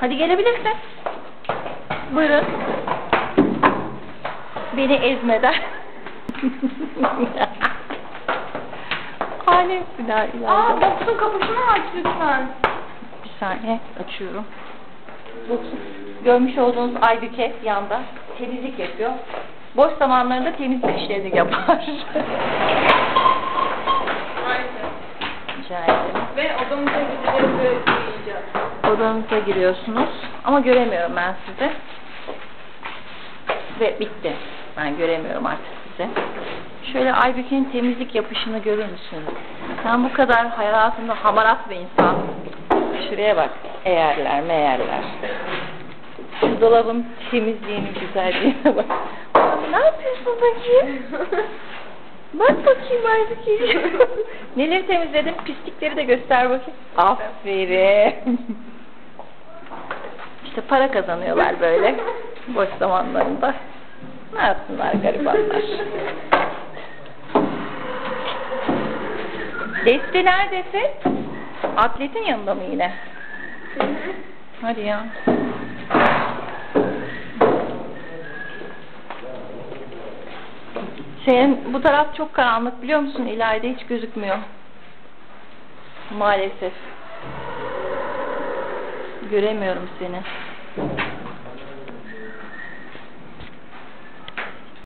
Hadi gelebilirsin. Buyurun. Beni ezmeden. Alemsin ha. Aa boksun kapısını aç lütfen. Bir saniye açıyorum. Bu görmüş olduğunuz Aybüke yanda temizlik yapıyor. Boş zamanlarında temizlik işlerini yapar. Aynen. Rica ederim. Ve ve yiyeceğiz. Odanıza giriyorsunuz. Ama göremiyorum ben sizi. Ve bitti. Ben göremiyorum artık sizi. Şöyle Aybüke'nin temizlik yapışını görür müsünüz? Sen bu kadar hayatında hamarat bir insan. Şuraya bak. Eğerler meğerler. Şu dolabın temizliğini, güzelliğine bak. Ne yapıyorsun bakayım? Bak bakayım Aybüke. Neleri temizledin? Pislikleri de göster bakayım. Aferin. Para kazanıyorlar böyle boş zamanlarında. Ne yapsınlar garibanlar. Desti neredesin? Atletin yanında mı yine? Hadi ya. Senin bu taraf çok karanlık biliyor musun? İleride hiç gözükmüyor. Maalesef. Göremiyorum seni. Thank you.